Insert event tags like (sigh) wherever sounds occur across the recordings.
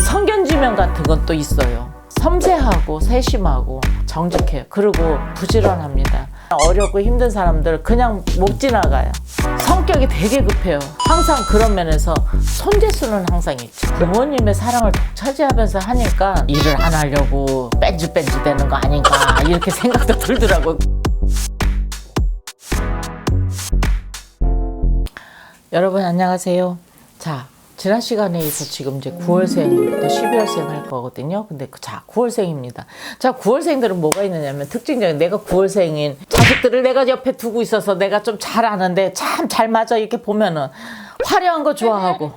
성견지명 같은 건 또 있어요. 섬세하고 세심하고 정직해요. 그리고 부지런합니다. 어렵고 힘든 사람들 그냥 못 지나가요. 성격이 되게 급해요. 항상 그런 면에서 손재수는 항상 있죠. 부모님의 사랑을 독차지하면서 하니까 일을 안 하려고 뺀질뺀질 되는 거 아닌가 이렇게 생각도 들더라고요. 여러분 안녕하세요. 자, 지난 시간에 있어 지금 이제 9월생부터 11월생 할 거거든요. 근데 그- 자, 9월생입니다. 자, 9월생들은 뭐가 있느냐면 특징적인 내가 9월생인 자식들을 내가 옆에 두고 있어서 내가 좀 잘 아는데 참 잘 맞아 이렇게 보면은 화려한 거 좋아하고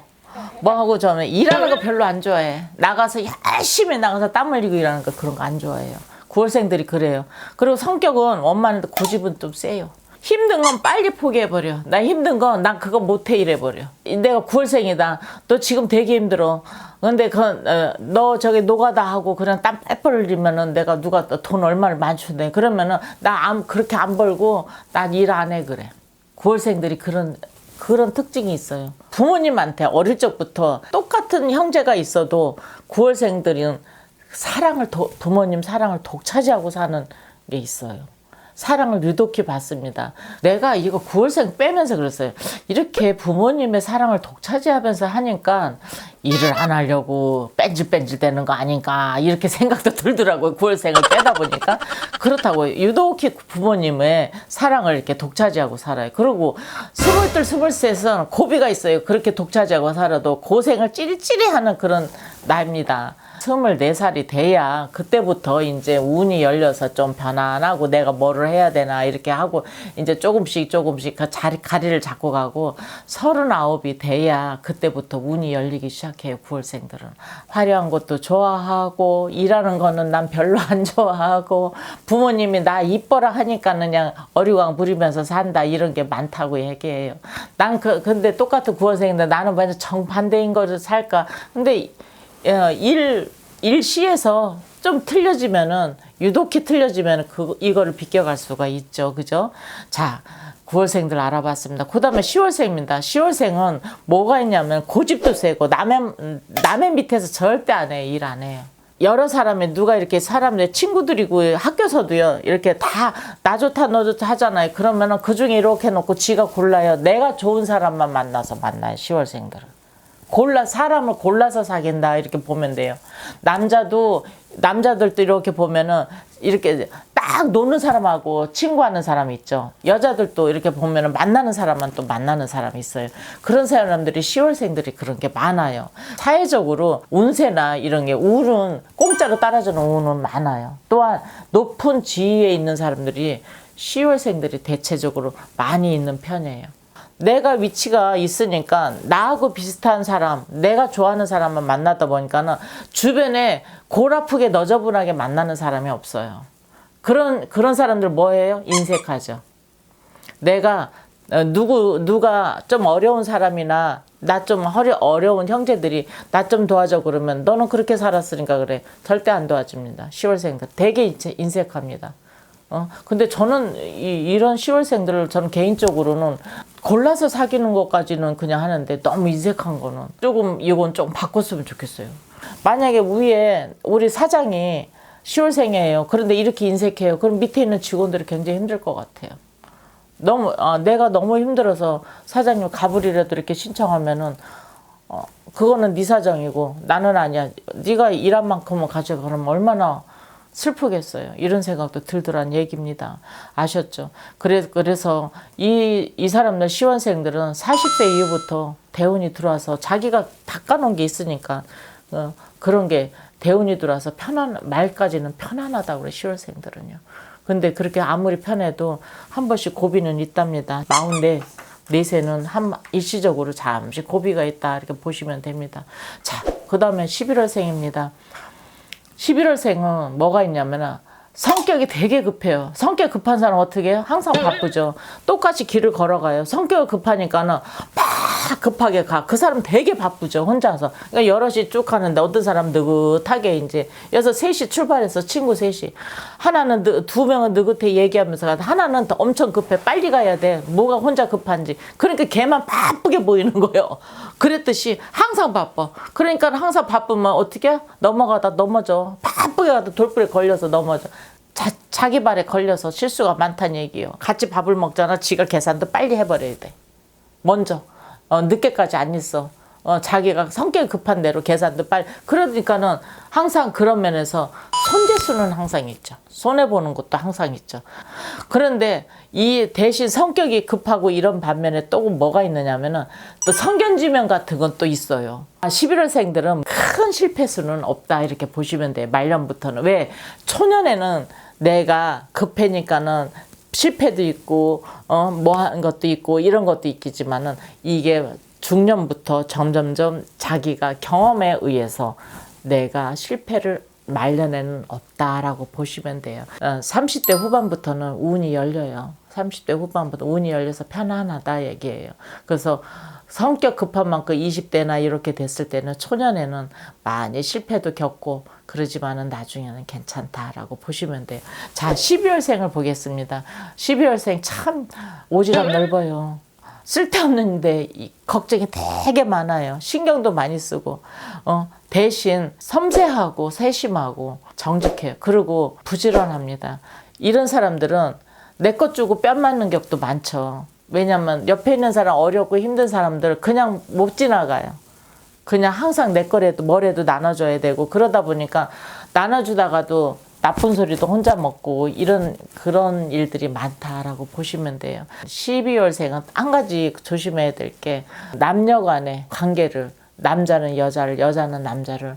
뭐하고 저는 일하는 거 별로 안 좋아해. 나가서 열심히 나가서 땀 흘리고 일하는 거 그런 거 안 좋아해요. 9월생들이 그래요. 그리고 성격은 엄마는 고집은 좀 세요. 힘든 건 빨리 포기해버려. 나 힘든 건 난 그거 못해 이래버려. 내가 9월생이다. 너 지금 되게 힘들어. 근데 그, 어, 너 저기 노가다 하고 그냥 땀 빼뻘 흘리면은 내가 누가 또돈 얼마를 주네. 그러면은 나 안, 그렇게 안 벌고 난 일 안 해 그래. 9월생들이 그런 그런 특징이 있어요. 부모님한테 어릴 적부터 똑같은 형제가 있어도 9월생들은 사랑을 도, 부모님 사랑을 독차지하고 사는 게 있어요. 사랑을 유독히 받습니다. 내가 이거 9월생 빼면서 그랬어요. 이렇게 부모님의 사랑을 독차지하면서 하니까 일을 안 하려고 뺀질뺀질 되는 거 아닌가 이렇게 생각도 들더라고요. 9월생을 빼다 보니까 그렇다고 유독히 부모님의 사랑을 이렇게 독차지하고 살아요. 그리고 스물둘 스물셋은 고비가 있어요. 그렇게 독차지하고 살아도 고생을 찌릿찌릿 하는 그런 나이입니다. 24살이 돼야 그때부터 이제 운이 열려서 좀 편안하고 내가 뭐를 해야 되나 이렇게 하고 이제 조금씩 조금씩 그 자리, 가리를 잡고 가고 39이 돼야 그때부터 운이 열리기 시작해요. 9월생들은. 화려한 것도 좋아하고 일하는 거는 난 별로 (laughs) 안 좋아하고 부모님이 나 이뻐라 하니까 그냥 어리광 부리면서 산다 이런 게 많다고 얘기해요. 난 그, 근데 똑같은 9월생인데 나는 완전 정반대인 거를 살까. 근데 어, 일 일시에서 좀 틀려지면은 유독히 틀려지면은 그 이거를 비껴갈 수가 있죠, 그죠? 자. 9월생들 알아봤습니다. 그 다음에 10월생입니다. 10월생은 뭐가 있냐면 고집도 세고 남의, 남의 밑에서 절대 안 해요. 일 안 해요. 여러 사람이 누가 이렇게 사람들 친구들이고 학교서도요 이렇게 다 나 좋다 너 좋다 하잖아요 그러면은 그 중에 이렇게 해놓고 지가 골라요 내가 좋은 사람만 만나서 만나요 10월생들은 골라 사람을 골라서 사귄다 이렇게 보면 돼요. 남자도 남자들도 이렇게 보면은 이렇게 딱 노는 사람하고 친구하는 사람이 있죠. 여자들도 이렇게 보면은 만나는 사람만 또 만나는 사람이 있어요. 그런 사람들이 10월생들이 그런 게 많아요. 사회적으로 운세나 이런 게 운은 공짜로 따라주는 운은 많아요. 또한 높은 지위에 있는 사람들이 10월생들이 대체적으로 많이 있는 편이에요. 내가 위치가 있으니까 나하고 비슷한 사람, 내가 좋아하는 사람만 만나다 보니까는 주변에 골 아프게 너저분하게 만나는 사람이 없어요. 그런 그런 사람들 뭐예요? 인색하죠. 내가 어, 누구 누가 좀 어려운 사람이나 나좀 어려운 형제들이 나 좀 도와줘 그러면 너는 그렇게 살았으니까 그래 절대 안 도와줍니다. 10월생들 되게 인색합니다. 어 근데 저는 이, 이런 10월생들을 저는 개인적으로는 골라서 사귀는 것까지는 그냥 하는데 너무 인색한 거는 조금 이건 좀 바꿨으면 좋겠어요. 만약에 위에 우리 사장이 10월생이에요. 그런데 이렇게 인색해요. 그럼 밑에 있는 직원들이 굉장히 힘들 것 같아요. 너무 아, 내가 너무 힘들어서 사장님 가불이라도 이렇게 신청하면은 어, 그거는 네 사정이고 나는 아니야. 네가 일한 만큼은 가져가 그러면 얼마나 슬프겠어요. 이런 생각도 들더란 얘기입니다. 아셨죠? 그래, 그래서 이, 이 사람들 시원생들은 40대 이후부터 대운이 들어와서 자기가 닦아놓은 게 있으니까 어, 그런 게 대운이 들어와서 편안, 말까지는 편안하다고 그래, 시월생들은요. 근데 그렇게 아무리 편해도 한 번씩 고비는 있답니다. 마흔네 넷에는 한 일시적으로 잠시 고비가 있다 이렇게 보시면 됩니다. 자, 그 다음에 11월생입니다. 11월생은 뭐가 있냐면은 성격이 되게 급해요. 성격 급한 사람 어떻게 해요? 항상 바쁘죠. 똑같이 길을 걸어가요. 성격 급하니까는 막 급하게 가. 그 사람 되게 바쁘죠. 혼자서. 그러니까 여럿이 쭉 가는데 어떤 사람 느긋하게 이제 여기서 셋이 출발해서 친구 셋이 하나는 느, 두 명은 느긋해 얘기하면서 가다 하나는 더 엄청 급해. 빨리 가야 돼. 뭐가 혼자 급한지. 그러니까 걔만 바쁘게 보이는 거예요. 그랬듯이 항상 바빠. 그러니까 항상 바쁘면 어떻게 넘어가다 넘어져. 바쁘게 가다 돌부에 걸려서 넘어져. 자, 자기 발에 걸려서 실수가 많다는 얘기예요. 같이 밥을 먹잖아. 지가 계산도 빨리 해버려야 돼. 먼저 어, 늦게까지 안 있어. 어, 자기가 성격이 급한 대로 계산도 빨리. 그러니까는 항상 그런 면에서 손재수는 항상 있죠. 손해 보는 것도 항상 있죠. 그런데 이 대신 성격이 급하고 이런 반면에 또 뭐가 있느냐면은 또 성견지명 같은 건 또 있어요. 11월생들은 큰 실패수는 없다 이렇게 보시면 돼요. 말년부터는 왜 초년에는 내가 급해니까는 실패도 있고 어뭐 하는 것도 있고 이런 것도 있겠지만은 이게 중년부터 점점점 자기가 경험에 의해서 내가 실패를 말년에는 없다라고 보시면 돼요. 어, 30대 후반부터는 운이 열려요. 30대 후반부터 운이 열려서 편안하다 얘기예요. 그래서 성격 급한 만큼 20대나 이렇게 됐을 때는 초년에는 많이 실패도 겪고 그러지만은 나중에는 괜찮다라고 보시면 돼요. 자, 12월생을 보겠습니다. 12월생 참 오지랖 넓어요. 쓸데없는데 이 걱정이 되게 많아요. 신경도 많이 쓰고 어, 대신 섬세하고 세심하고 정직해요. 그리고 부지런합니다. 이런 사람들은 내 것 주고 뺨 맞는 격도 많죠. 왜냐면 옆에 있는 사람 어렵고 힘든 사람들 그냥 못 지나가요. 그냥 항상 내 거라도 뭐라도 나눠줘야 되고 그러다 보니까 나눠주다가도 나쁜 소리도 혼자 먹고 이런 그런 일들이 많다라고 보시면 돼요. 12월생은 한 가지 조심해야 될 게 남녀 간의 관계를 남자는 여자를 여자는 남자를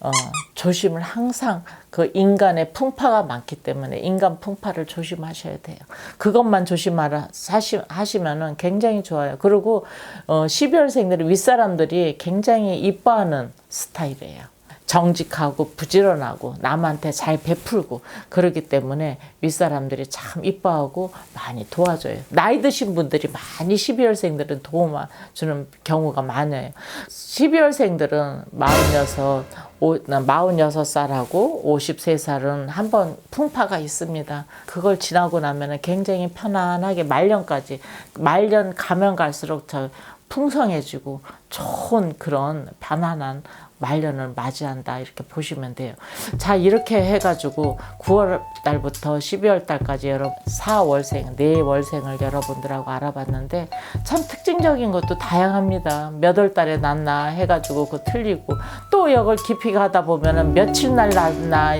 어, 조심을 항상 그 인간의 풍파가 많기 때문에 인간 풍파를 조심하셔야 돼요. 그것만 조심하라 하시, 하시면은 굉장히 좋아요. 그리고 어, 12월생들이 윗사람들이 굉장히 이뻐하는 스타일이에요. 정직하고 부지런하고 남한테 잘 베풀고 그러기 때문에 윗사람들이 참 이뻐하고 많이 도와줘요. 나이 드신 분들이 많이 12월생들은 도움 주는 경우가 많아요. 12월생들은 46, 46살하고 53살은 한 번 풍파가 있습니다. 그걸 지나고 나면 굉장히 편안하게 말년까지 말년 가면 갈수록 저 풍성해지고 좋은 그런 편안한 말년을 맞이한다 이렇게 보시면 돼요. 자 이렇게 해가지고 9월 달부터 12월 달까지 여러분 4월생, 4월생을 여러분들하고 알아봤는데 참 특징적인 것도 다양합니다. 몇 월 달에 났나 해가지고 그 틀리고 또 이걸 깊이 가다 보면은 며칠 날 났나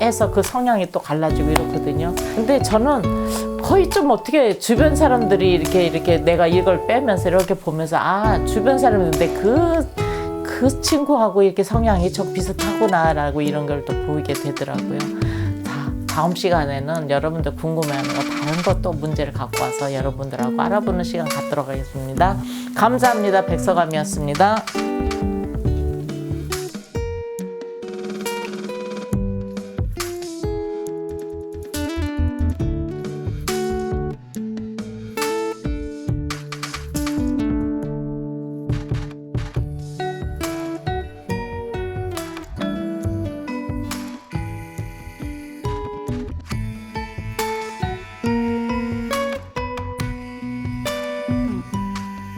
해서 그 성향이 또 갈라지고 이렇거든요. 근데 저는 거의 좀 어떻게 주변 사람들이 이렇게 이렇게 내가 이걸 빼면서 이렇게 보면서 아 주변 사람인데 그 그 친구하고 이렇게 성향이 좀 비슷하구나라고 이런 걸 또 보이게 되더라고요. 자, 다음 시간에는 여러분들 궁금해하는 거 다른 것도 문제를 갖고 와서 여러분들하고 알아보는 시간 갖도록 하겠습니다. 감사합니다. 백서감이었습니다.